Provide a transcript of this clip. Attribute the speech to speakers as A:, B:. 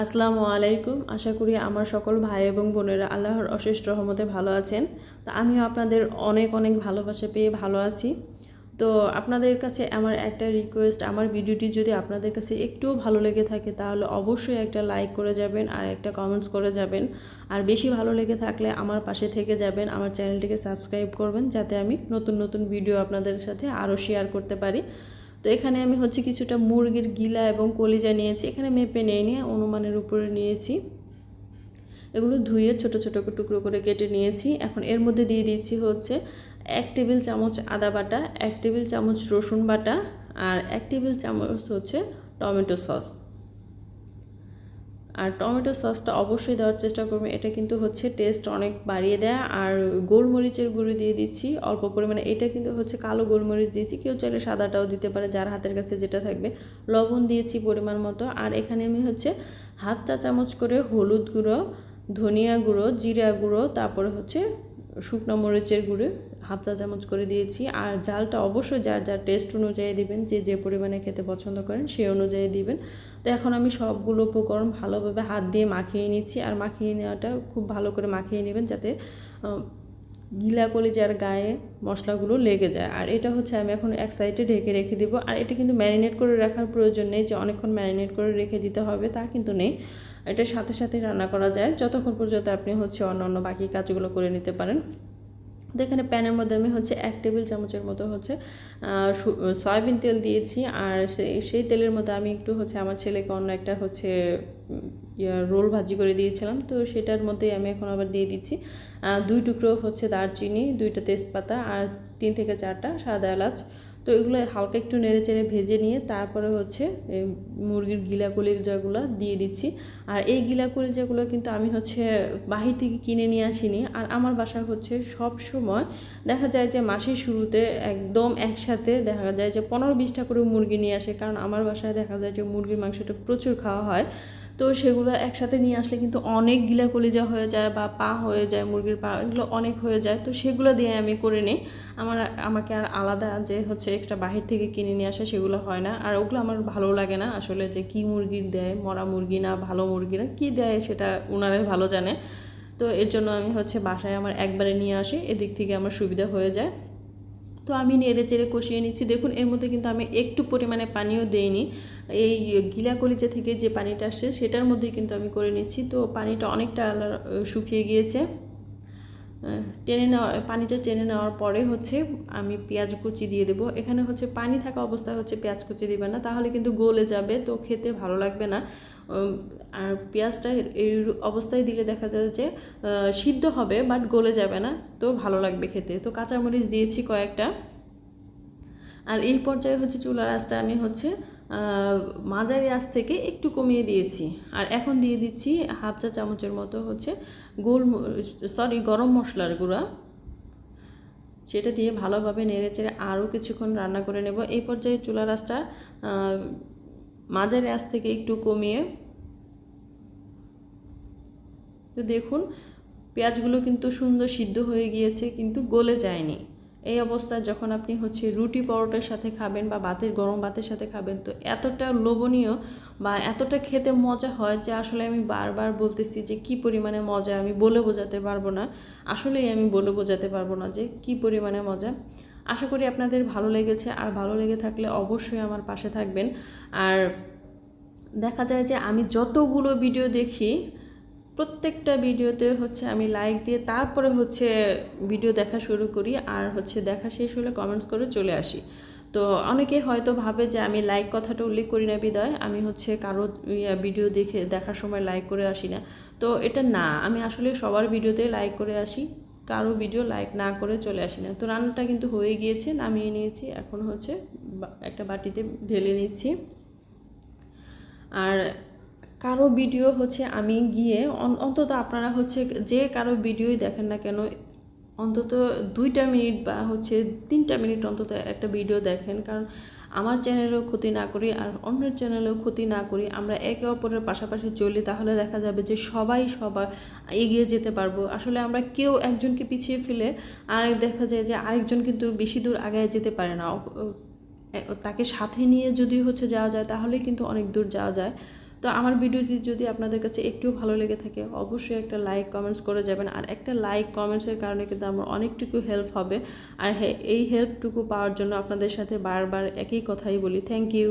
A: আসসালামু আলাইকুম। আশা করি আমার সকল ভাই এবং বোনেরা আল্লাহর অশেষ রহমতে ভালো আছেন। তো আমিও আপনাদের অনেক অনেক ভালোবাসা পেয়ে ভালো আছি। তো আপনাদের কাছে আমার একটা রিকোয়েস্ট আমার ভিডিওটি যদি আপনাদের কাছে একটুও ভালো লেগে থাকে, তাহলে অবশ্যই একটা লাইক করে যাবেন আর একটা কমেন্টস করে যাবেন। আর বেশি ভালো লেগে থাকলে আমার পাশে থেকে যাবেন, আমার চ্যানেলটিকে সাবস্ক্রাইব করবেন, যাতে আমি নতুন নতুন ভিডিও আপনাদের সাথে আরও শেয়ার করতে পারি। তো এখানে আমি হচ্ছে কিছুটা মুরগির গিলা এবং কলিজা নিয়েছি। এখানে মেপে নিয়ে নিয়ে অনুমানের উপরে নিয়েছি। এগুলো ধুয়ে ছোট ছোট টুকরো করে কেটে নিয়েছি। এখন এর মধ্যে দিয়ে দিয়েছি হচ্ছে এক টেবিল চামচ আদা বাটা, এক টেবিল চামচ রসুন বাটা আর এক টেবিল চামচ হচ্ছে টমেটো সস। আর টমেটো সসটা অবশ্যই দেওয়ার চেষ্টা করবেন এটা কিন্তু হচ্ছে টেস্ট অনেক বাড়িয়ে দেয়। আর গোলমরিচের গুঁড়ো দিয়ে দিচ্ছি অল্প পরিমাণে। এটা কিন্তু হচ্ছে কালো গোলমরিচ দিয়েছি। কেউ চাইলে সাদাটাও দিতে পারে যার হাতের কাছে যেটা থাকবে। লবণ দিয়েছি পরিমাণ মতো। আর এখানে আমি হচ্ছে হাফ চা চামচ করে হলুদ গুঁড়ো, ধনিয়া গুঁড়ো, জিরা গুঁড়ো, তারপরে হচ্ছে শুকনো মরিচের গুঁড়ো হাফ চা চামচ করে দিয়েছি। আর জালটা অবশ্যই যার যার টেস্ট অনুযায়ী দিবেন, যে যে পরিমাণে খেতে পছন্দ করেন সেই অনুযায়ী দিবেন। তো এখন আমি সবগুলো উপকরণ ভালোভাবে হাত দিয়ে মাখিয়ে নিচ্ছি। আর মাখিয়ে নেওয়াটা খুব ভালো করে মাখিয়ে নেবেন যাতে গিলা কলিজার গায়ে মশলাগুলো লেগে যায়। আর এটা হচ্ছে আমি এখন এক সাইডে ঢেকে রেখে দিব। আর এটা কিন্তু ম্যারিনেট করে রাখার প্রয়োজন নেই। যে অনেকক্ষণ ম্যারিনেট করে রেখে দিতে হবে, তা কিন্তু নেই। এটার সাথে সাথে রান্না করা যায়। যতক্ষণ পর্যন্ত আপনি হচ্ছে অন্য অন্য বাকি কাজগুলো করে নিতে পারেন। তো এখানে প্যানের মধ্যে আমি হচ্ছে এক টেবিল চামচের মতো হচ্ছে সয়াবিন তেল দিয়েছি। আর সেই সেই তেলের মধ্যে আমি একটু হচ্ছে আমার ছেলেকে অন্য একটা হচ্ছে রোল ভাজি করে দিয়েছিলাম। তো সেটার মধ্যে আমি এখন আবার দিয়ে দিচ্ছি। দুই টুকরো হচ্ছে দারচিনি, দুইটা তেজপাতা আর তিন থেকে চারটা সাদা এলাচ। তো এগুলো হালকা একটু নেড়ে চেড়ে ভেজে নিয়ে তারপরে হচ্ছে মুরগির গিলা কলিজাগুলো দিয়ে দিচ্ছি। আর এই গিলা কলিজাগুলো কিন্তু আমি হচ্ছে বাহির থেকে কিনে নিয়ে আসিনি। আর আমার বাসা হচ্ছে সব সময় দেখা যায় যে মাসের শুরুতে একদম একসাথে দেখা যায় যে পনেরো বিশটা করে মুরগি নিয়ে আসে। কারণ আমার বাসায় দেখা যায় যে মুরগির মাংসটা প্রচুর খাওয়া হয়। তো সেগুলো একসাথে নিয়ে আসলে কিন্তু অনেক গিলা কলিজা হয়ে যায় বা পা হয়ে যায়, মুরগির পা, এগুলো অনেক হয়ে যায়। তো সেগুলো দিয়ে আমি করে নিই। আমার, আমাকে আর আলাদা যে হচ্ছে এক্সট্রা বাহির থেকে কিনে নিয়ে আসে সেগুলো হয় না। আর ওগুলো আমার ভালো লাগে না আসলে যে কি মুরগির দেয়, মরা মুরগি না, ভালো মুরগি না, কী দেয় সেটা ওনারাই ভালো জানে। তো এর জন্য আমি হচ্ছে বাসায় আমার একবারে নিয়ে আসি। এদিক থেকে আমার সুবিধা হয়ে যায়। তো আমি নেড়ে চেড়ে কষিয়ে নিচ্ছি। দেখুন, এর মধ্যে কিন্তু আমি একটু পরিমাণে পানিও দেইনি। এই গিলা কলিজা থেকে যে পানিটা আসছে, সেটার মধ্যে কিন্তু আমি করে নিচ্ছি। তো পানিটা অনেকটা শুকিয়ে গিয়েছে। টেনে নেওয়া, পানিটা টেনে নেওয়ার পরে হচ্ছে আমি পেঁয়াজ কুচি দিয়ে দেবো। এখানে হচ্ছে পানি থাকা অবস্থায় হচ্ছে পেঁয়াজ কুচি দিবে না, তাহলে কিন্তু গলে যাবে, তো খেতে ভালো লাগবে না। আর পেঁয়াজটা এই অবস্থায় দিলে দেখা যায় যে সিদ্ধ হবে, বাট গলে যাবে না, তো ভালো লাগবে খেতে। তো কাঁচামরিচ দিয়েছি কয়েকটা। আর এই পর্যায়ে হচ্ছে চুলার আঁচটা আমি হচ্ছে মাঝারি আঁচ থেকে একটু কমিয়ে দিয়েছি। আর এখন দিয়ে দিচ্ছি হাফ চা চামচের মতো হচ্ছে গোল সরি গরম মশলার গুঁড়া। সেটা দিয়ে ভালোভাবে নেড়ে চেড়ে আরও কিছুক্ষণ রান্না করে নেব। এই পর্যায়ে চুলার আঁচটা মাঝারি আঁচ থেকে একটু কমিয়ে তো দেখুন, পেঁয়াজগুলো কিন্তু সুন্দর সিদ্ধ হয়ে গিয়েছে, কিন্তু গলে যায়নি। এই অবস্থায় যখন আপনি হচ্ছে রুটি পরোটার সাথে খাবেন বা ভাতের, গরম ভাতের সাথে খাবেন, তো এতটা লোভনীয় বা এতটা খেতে মজা হয় যে আসলে আমি বারবার বলতেছি যে কি পরিমাণে মজা, আমি বলে বোঝাতে পারব না। আসলেই আমি বলে বোঝাতে পারব না যে কি পরিমাণে মজা। আশা করি আপনাদের ভালো লেগেছে। আর ভালো লেগে থাকলে অবশ্যই আমার পাশে থাকবেন। আর দেখা যায় যে আমি যতগুলো ভিডিও দেখি প্রত্যেকটা ভিডিওতে হচ্ছে আমি লাইক দিয়ে তারপরে হচ্ছে ভিডিও দেখা শুরু করি আর হচ্ছে দেখা শেষ হলে কমেন্টস করে চলে আসি। তো অনেকে হয়তো ভাবে যে আমি লাইক কথাটা উল্লেখ করি না বিদয়, আমি হচ্ছে কারও ভিডিও দেখে দেখার সময় লাইক করে আসি না। তো এটা না, আমি আসলে সবার ভিডিওতে লাইক করে আসি, কারও ভিডিও লাইক না করে চলে আসি না। তো রান্নাটা কিন্তু হয়ে গিয়েছে, নামিয়ে নিয়েছি, এখন হচ্ছে একটা বাটিতে ঢেলে নিচ্ছি। আর কারও ভিডিও হচ্ছে আমি গিয়ে অন্তত আপনারা হচ্ছে যে কারও ভিডিওই দেখেন না কেন, অন্তত দুইটা মিনিট বা হচ্ছে তিনটা মিনিট অন্তত একটা ভিডিও দেখেন। কারণ আমার চ্যানেলেও ক্ষতি না করি আর অন্যের চ্যানেলেও ক্ষতি না করি, আমরা একে অপরের পাশাপাশি চলি, তাহলে দেখা যাবে যে সবাই সবার এগিয়ে যেতে পারব। আসলে আমরা কেউ একজনকে পিছিয়ে ফেলে আরেক দেখা যায় যে আরেকজন কিন্তু বেশি দূর আগায় যেতে পারে না। তাকে সাথে নিয়ে যদি হচ্ছে যাওয়া যায় তাহলে কিন্তু অনেক দূর যাওয়া যায়। তো আমার ভিডিওটি যদি আপনাদের কাছে একটু ভালো লেগে থাকে, অবশ্যই একটা লাইক কমেন্টস করে যাবেন। আর একটা লাইক কমেন্টসের কারণে কিন্তু আমার অনেকটুকু হেল্প হবে। আর হ্যাঁ এই হেল্পটুকু পাওয়ার জন্য আপনাদের সাথে বারবার একই কথাই বলি। Thank you